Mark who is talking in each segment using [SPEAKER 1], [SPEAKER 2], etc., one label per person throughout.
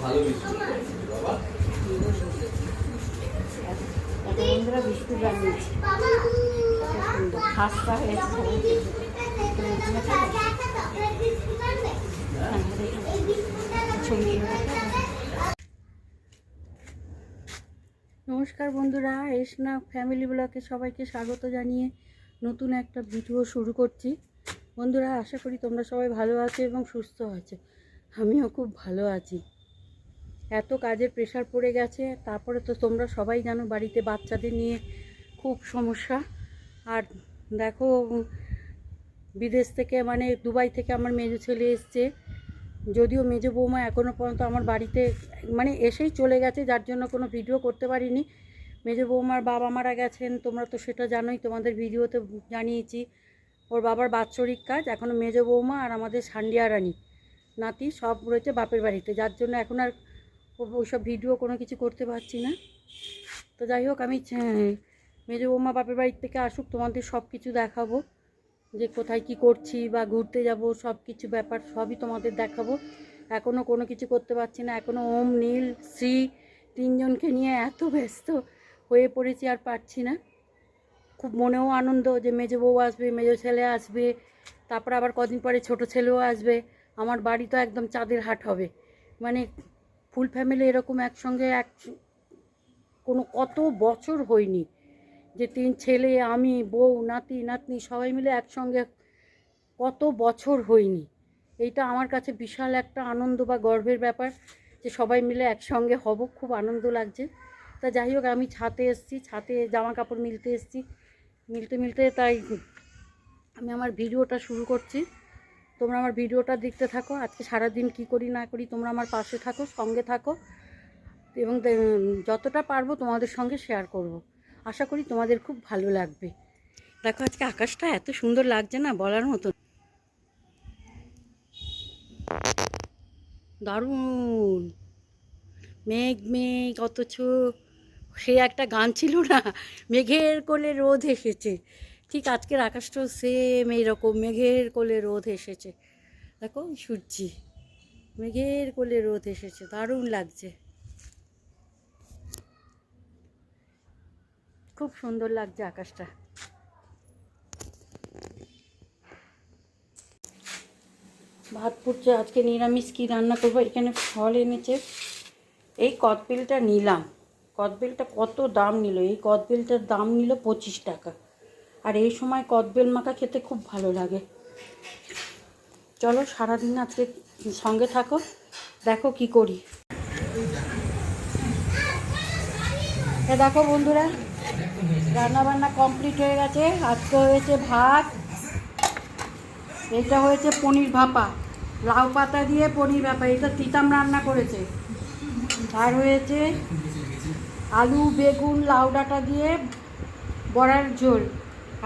[SPEAKER 1] ভালো বিস্কুট বাবা
[SPEAKER 2] বন্ধুরা বিস্কুট বানিয়েছি খাস্তা হয়েছে হ্যাঁ, ছবি নমস্কার বন্ধুরা, এসনা ফ্যামিলি ব্লকে সবাইকে স্বাগত জানিয়ে নতুন একটা ভিডিও শুরু করছি। বন্ধুরা, আশা করি তোমরা সবাই ভালো আছো এবং সুস্থ আছো। আমিও খুব ভালো আছি। এত কাজের প্রেশার পড়ে গেছে, তারপরে তো তোমরা সবাই জানো বাড়িতে বাচ্চাদের নিয়ে খুব সমস্যা। আর দেখো, বিদেশ থেকে মানে দুবাই থেকে আমার মেজো ছেলে এসছে। যদিও মেজো বৌমা এখনও পর্যন্ত আমার বাড়িতে মানে এসেই চলে গেছে, যার জন্য কোনো ভিডিও করতে পারিনি। মেজো বৌমার বাবা মারা গেছেন, তোমরা তো সেটা জানোই, তোমাদের ভিডিওতে জানিয়েছি। ওর বাবার বাৎসরিক কাজ এখনও মেজো বৌমা আর আমাদের সান্ডিয়া রানী। নাতি সব রয়েছে বাপের বাড়িতে, যার জন্য এখন আর ওইসব ভিডিও কোনো কিছু করতে পারছি না। তো যাই হোক, আমি চা- মেজো বৌমা বাপের বাড়ির থেকে আসুক, তোমাদের সব কিছু দেখাবো। যে কোথায় কি করছি বা ঘুরতে যাব সব কিছু ব্যাপার সবই তোমাদের দেখাবো। এখনও কোনো কিছু করতে পারছি না এখনও ওম, নীল, শ্রী তিনজনকে নিয়ে এত ব্যস্ত হয়ে পড়েছি আর পারছি না। খুব মনেও আনন্দ যে মেজো বউ আসবে, মেজো ছেলে আসবে, তারপর আবার কদিন পরে ছোট ছেলেও আসবে। আমার বাড়ি তো একদম চাঁদের হাট হবে। মানে ফুল ফ্যামিলি এরকম একসঙ্গে এক কোনো কত বছর হয়নি। যে তিন ছেলে, আমি, বউ, নাতি, নাতনি সবাই মিলে একসঙ্গে কত বছর হইনি এইটা আমার কাছে বিশাল একটা আনন্দ বা গর্বের ব্যাপার যে সবাই মিলে একসঙ্গে হব, খুব আনন্দ লাগছে। তা যাই হোক, আমি ছাতে এসছি, ছাতে জামা কাপড় মিলতে এসেছি। মিলতে মিলতে তাই আমি আমার ভিডিওটা শুরু করছি। তোমরা আমার ভিডিওটা দেখতে থাকো, আজকে সারাদিন কি করি না করি তোমরা আমার পাশে থাকো, সঙ্গে থাকো এবং যতটা পারব তোমাদের সঙ্গে শেয়ার করব। আশা করি তোমাদের খুব ভালো লাগবে। দেখো আজকে আকাশটা এত সুন্দর লাগছে না বলার মতো। দারুণ। মেঘ মেঘ, অথচ সে একটা গান ছিল না, মেঘের কোলে রোদ এসেছে। ঠিক আজকের আকাশটাও সেম এইরকম, মেঘের কোলে রোদ এসেছে। দেখো সূর্যি, মেঘের কোলে রোদ এসেছে, দারুণ লাগছে। খুব সুন্দর লাগছে আকাশটা। ভাত পুড়ছে, আজকে নিরামিষ কী রান্না করব? এখানে ফল এনেছে। এই কদবেলটা নিলাম। কদবেলটা কত দাম নিল? এই কদবেলটার দাম নিল পঁচিশ টাকা। আর এই সময় কদবেল মাখা খেতে খুব ভালো লাগে। চলো, সারাদিন আজকে সঙ্গে থাকো। দেখো কি করি। এ দেখো বন্ধুরা রান্না বান্না কমপ্লিট হয়ে গেছে। আজকে হয়েছে ভাত, এটা হয়েছে পনির ভাপা। লাউ পাতা দিয়ে পনির ভাপা এটা তিতাম রান্না করেছে। আর হয়েছে আলু, বেগুন, লাউ ডাঁটা দিয়ে বড়ার ঝোল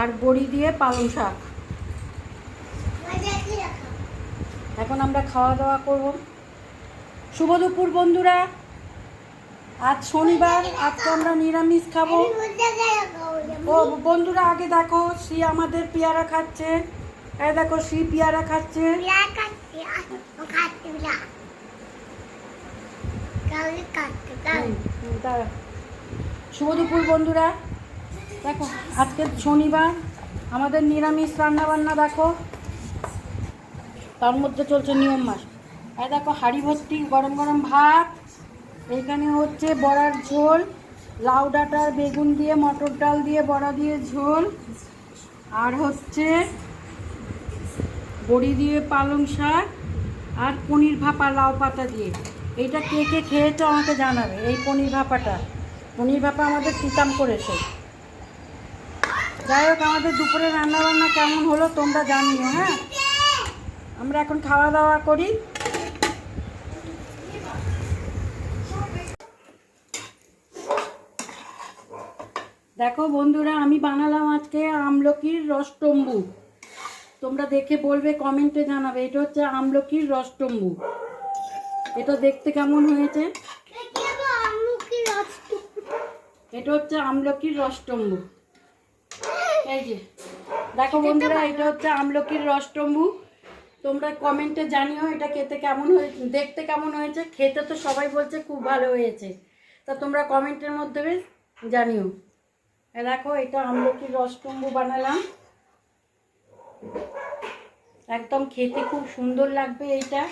[SPEAKER 2] আর বড়ি দিয়ে পালং শাক। এখন আমরা খাওয়া দাওয়া করব। শুভ দুপুর বন্ধুরা। আজ শনিবার আজকে আমরা নিরামিষ খাব। ও বন্ধুরা আগে দেখো শ্রী আমাদের পেয়ারা খাচ্ছে। এই দেখো শ্রী পেয়ারা খাচ্ছে। হুম, হুম, শুভ দুপুর বন্ধুরা দেখো আজকে শনিবার আমাদের নিরামিষ রান্না বান্না দেখো। তার মধ্যে চলছে নিয়ম মাস। এই দেখো হাঁড়ি ভর্তি গরম গরম ভাত এইখানে হচ্ছে বড়ার ঝোল, লাউ ডাঁটার বেগুন দিয়ে, মটর ডাল দিয়ে বড়া দিয়ে ঝোল, আর হচ্ছে বড়ি দিয়ে পালং শাক, আর পনির ভাপা, লাউ পাতা দিয়ে। এইটা কে কে খেয়েছে আমাকে জানাবে, এই পনির ভাপাটা। পনির ভাপা আমাদের তিতাম করেছে। যাই হোক, আমাদের দুপুরে রান্না বান্না কেমন হলো তোমরা জানিও হ্যাঁ? আমরা এখন খাওয়া দাওয়া করি। দেখো বন্ধুরা, আমি বানালাম আজকে আমলকির রসটম্বু তোমরা দেখে বলবে, কমেন্টে জানাবে, এটা হচ্ছে আমলকির রসটম্বু এটা দেখতে কেমন হয়েছে? এটা হচ্ছে আমলকির রসটম্বু এই যে, দেখো বন্ধুরা, এটা হচ্ছে আমলকির রসটম্বু তোমরা কমেন্টে জানিও এটা খেতে কেমন হয়েছে দেখতে কেমন হয়েছে। খেতে তো সবাই বলছে খুব ভালো হয়েছে। তা তোমরা কমেন্টের মধ্যে জানিও। দেখো এটা আমলকির রসটম্বু বানালাম। একদম খেতে খুব সুন্দর লাগবে এইটা।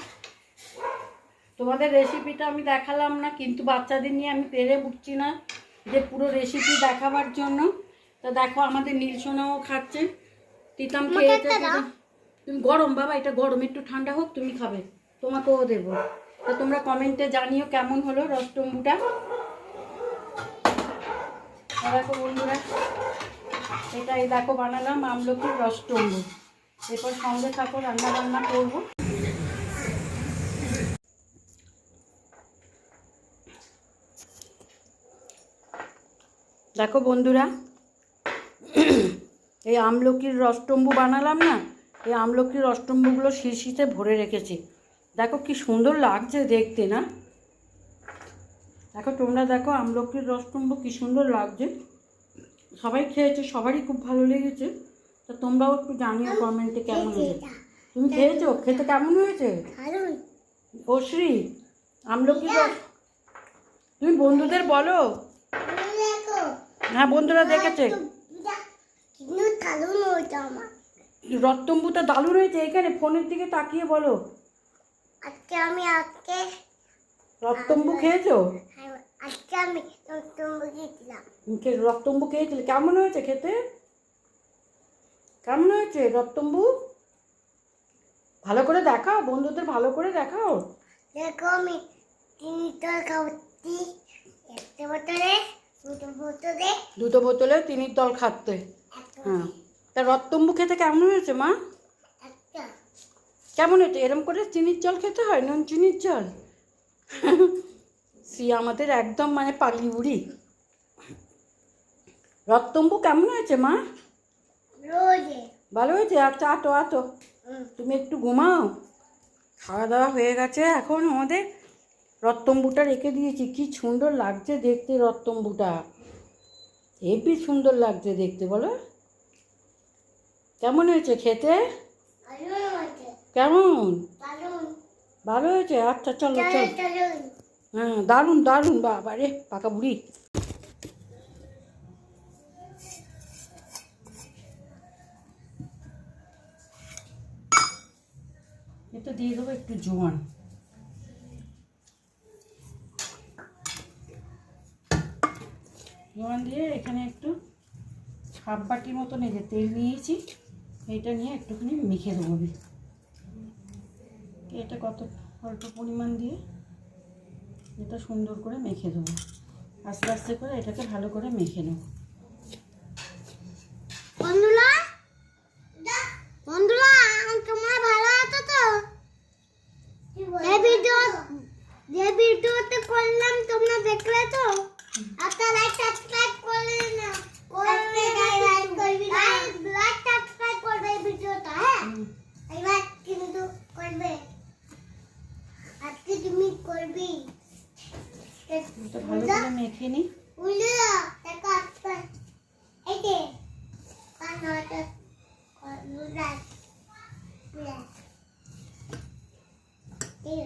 [SPEAKER 2] তোমাদের রেসিপিটা আমি দেখালাম না কিন্তু বাচ্চাদের নিয়ে আমি পেরে উঠছি না যে পুরো রেসিপি দেখাবার জন্য। তা দেখো আমাদের নীলসোনাও খাচ্ছে। তিতাম খেয়েছে তুমি গরম বাবা এটা গরম একটু ঠান্ডা হোক তুমি খাবে। তোমাকেও দেবো। তা তোমরা কমেন্টে জানিও কেমন হলো রসটম্বুটা। দেখো বন্ধুরা এটা এই দেখো বানালাম আমলকির রসটম্বু এরপর সঙ্গে থাকো রান্না বান্না করব। দেখো বন্ধুরা, এই আমলকির রসটম্বু বানালাম না, এই আমলকির রসটম্বুগুলো শিশিতে ভরে রেখেছি। দেখো কি সুন্দর লাগছে দেখতে না? দেখো তোমরা দেখো আমলকির রসটম্বু কি সুন্দর লাগছে। সবাই খেয়েছে সবারই খুব ভালো লেগেছে। তো তোমরাও একটু জানিও কমেন্টে কেমন হয়েছে। তুমি খেয়েছো? খেতে কেমন হয়েছে? অশ্রী আমলকির রস। তুমি বন্ধুদের বলো। হ্যাঁ বন্ধুরা দেখেছে। রত্তম্বুটা দালু রয়েছে এখানে ফোনের দিকে তাকিয়ে বলো।
[SPEAKER 3] আজকে আমি আজকে
[SPEAKER 2] রত্তম্বু খেয়েছো?
[SPEAKER 3] আজকে আমি
[SPEAKER 2] খে- খেয়েছিলে? কেমন হয়েছে খেতে? কেমন হয়েছে রক্তম্বু? ভালো করে দেখাও বন্ধুদের ভালো করে দেখাও।
[SPEAKER 3] দেখো আমি তিন লিটার খাওয়াচ্ছি একটা বোতলে দুটো বোতলে।
[SPEAKER 2] দুটো বোতলে তিনির দল খাচ্ছে। হ্যাঁ। তা রত্তম্বু খেতে কেমন হয়েছে মা? কেমন হয়েছে? এরম করে চিনির জল খেতে হয়? নুন চিনির জল? সি আমাদের একদম মানে পাগলি বুড়ি রত্তম্বু কেমন হয়েছে মা? ভালো হয়েছে? আচ্ছা আটো আটো। তুমি একটু ঘুমাও। খাওয়া দাওয়া হয়ে গেছে এখন আমাদের রত্তম্বুটা রেখে দিয়েছি। কি সুন্দর লাগছে দেখতে রত্তম্বুটা হেবি সুন্দর লাগছে দেখতে বলো। কেমন হয়েছে খেতে? কেমন? ভালো হয়েছে? আচ্ছা চলো চল। হ্যাঁ দারুণ দারুণ বাবা রে পাকা বুড়ি। এটা দিয়ে দেবো একটু জোয়ান। জোয়ান দিয়ে এখানে একটু হাফ বাটির মতন এই যে তেল নিয়েছি এটা নিয়ে একটুখানি মেখে দেবো আমি। এটা কত অল্প পরিমাণ দিয়ে এটা সুন্দর করে মেখে দেবো। আস্তে আস্তে করে এটাকে ভালো করে মেখে নেব
[SPEAKER 3] বন্ধুরা বন্ধুরা তোমার ভালো আছো তো এই ভিডিও যে ভিডিওতে করলাম তোমরা দেখলে তো একটা লাইক সাবস্ক্রাইব করলে না করবে লাইক করবি লাইক সাবস্ক্রাইব করবে এই ভিডিওটা হ্যাঁ এবার কিন্তু করবে আজকে তুমি করবি
[SPEAKER 2] এটা ভালো করে মেখে নিই
[SPEAKER 3] উল্লে দেখা আসবে এই যে কানটা করুরাত প্লাস এই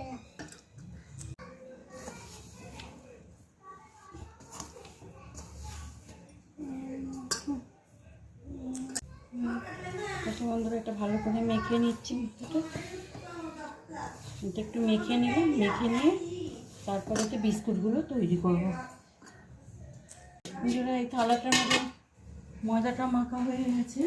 [SPEAKER 2] আচ্ছা বন্ধুরা এটা ভালো করে নিচ্ছি এটা একটু মেখে নিলাম মেখে নিয়ে তারপরে তো বিস্কুটগুলো তৈরি করব। বন্ধুরা, এই থালাটার মধ্যে ময়দাটা মাখা হয়ে গেছে।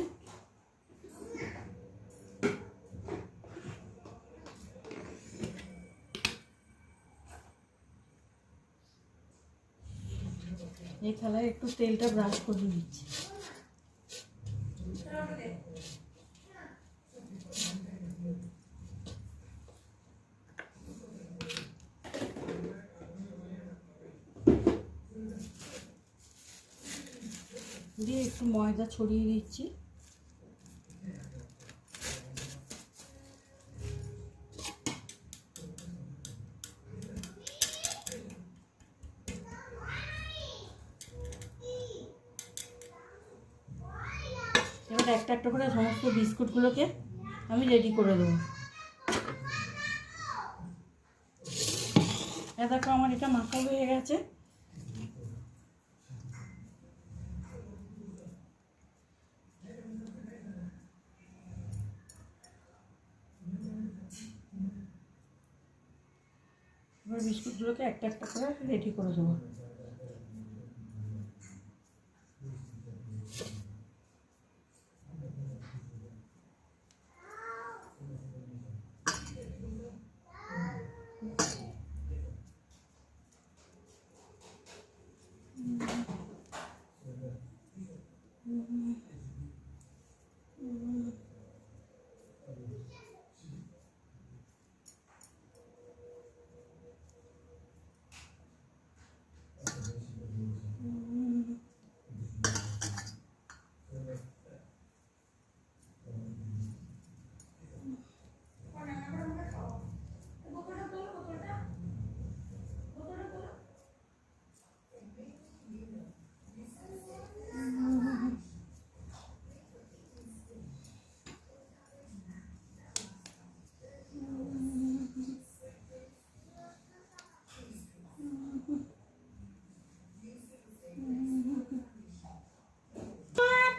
[SPEAKER 2] এই থালায় একটু তেলটা ব্রাশ করে দিচ্ছি। দিয়ে একটু ময়দা ছড়িয়ে দিচ্ছি। এবার একটা একটা করে সমস্ত বিস্কুটগুলোকে আমি রেডি করে দেবো। এ দেখো আমার এটা মাখা হয়ে গেছে। বিস্কুটগুলোকে একটা একটা করে রেডি করে দেবো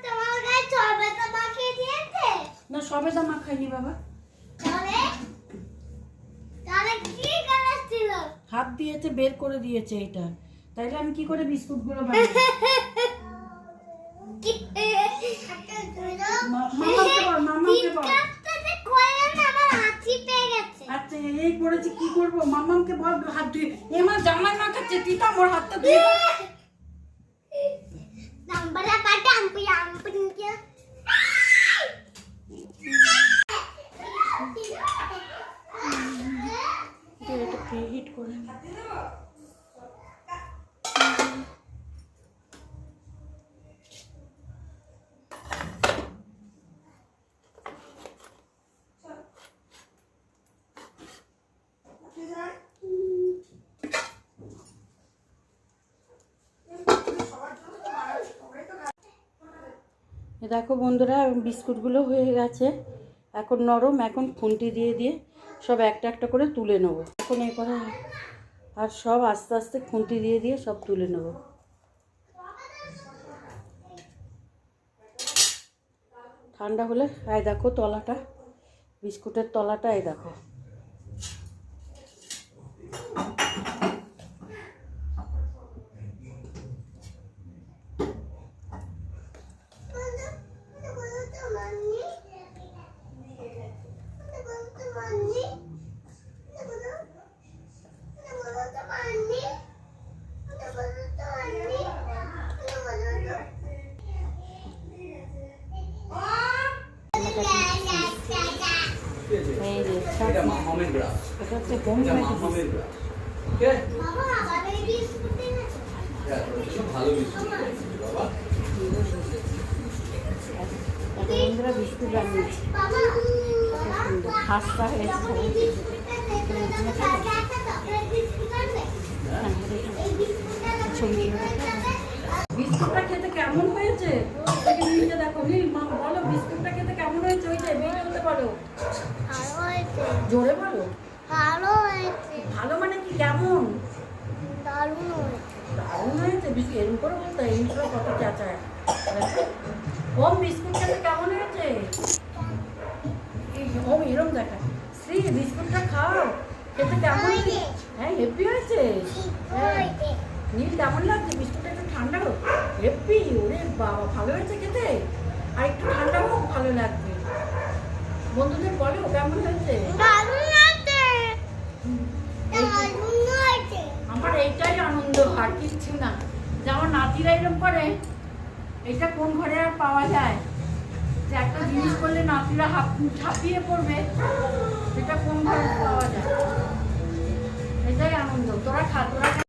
[SPEAKER 3] তোমার গায়ে চর্বিটা মাখিয়ে দিয়েছে
[SPEAKER 2] না সবে তো মাখাইনি বাবা হাত দিয়েছে বের করে দিয়েছে এটা তাইলে আমি কি করে
[SPEAKER 3] পেয়ে গেছে
[SPEAKER 2] আচ্ছা এই করেছি কি করব মামাকে বল হাত ধুয়ে এমা জামাই মাখাচ্ছে তিতা মোর হাতটা ধুয়ে এটা একটু প্রিহিট করে দেখো বন্ধুরা, বিস্কুটগুলো হয়ে গেছে। এখন নরম, এখন খুন্তি দিয়ে দিয়ে সব একটা একটা করে তুলে নেব। এখন এই করা আর সব আস্তে আস্তে খুন্তি দিয়ে দিয়ে সব তুলে নেব। ঠান্ডা হলে, এই দেখো তলাটা, বিস্কুটের তলাটা, এই দেখো এই যে সব
[SPEAKER 1] এটা গ্রাস
[SPEAKER 2] এটা হচ্ছে
[SPEAKER 1] এটা ওকে? হ্যাঁ ভালো বিস্কুট বাবা।
[SPEAKER 2] বন্ধুরা বিস্কুট বানিয়েছি। খাস্তা হয়েছে। বিস্কুটটা খেতে কেমন হয়েছে? দেখে দেখো নীল মা বলো বিস্কুটটা খেতে কেমন হয়েছে? ওই যে ভিডিওতে বলো। জোরে বলো।
[SPEAKER 3] ভালো হয়েছে।
[SPEAKER 2] ভালো মানে কি? কেমন?
[SPEAKER 3] দারুণ হয়েছে।
[SPEAKER 2] দারুণ হয়েছে? বিস্কুট এরকম করে বলতে ইন্ট্রো কত চাচায় ওম বিস্কুট খেতে কেমন হয়েছে? ওম এরম দেখা শ্রী বিস্কুটটা খাও। খেতে কেমন হ্যাঁ হেপি হয়েছে? হ্যাঁ।
[SPEAKER 3] হয়েছে।
[SPEAKER 2] নীল কেমন লাগছে? বিস্কুটটা একটু ঠান্ডা হোক হেপি ওরে বাবা ভালো হয়েছে খেতে? আর একটু ঠান্ডা হোক ভালো লাগবে। বন্ধুদের বলো কেমন হয়েছে?
[SPEAKER 3] দারুণ হয়েছে দারুণ হয়েছে
[SPEAKER 2] আমার এইটাই আনন্দ আর কিচ্ছু না। যে আমার নাতিরা এরকম করে এটা কোন ঘরে আর পাওয়া যায়? যে একটা জিনিস করলে নাতিরা ছাপিয়ে পড়বে সেটা কোন ঘরে পাওয়া যায়? এটাই আনন্দ। তোরা খা তোরা।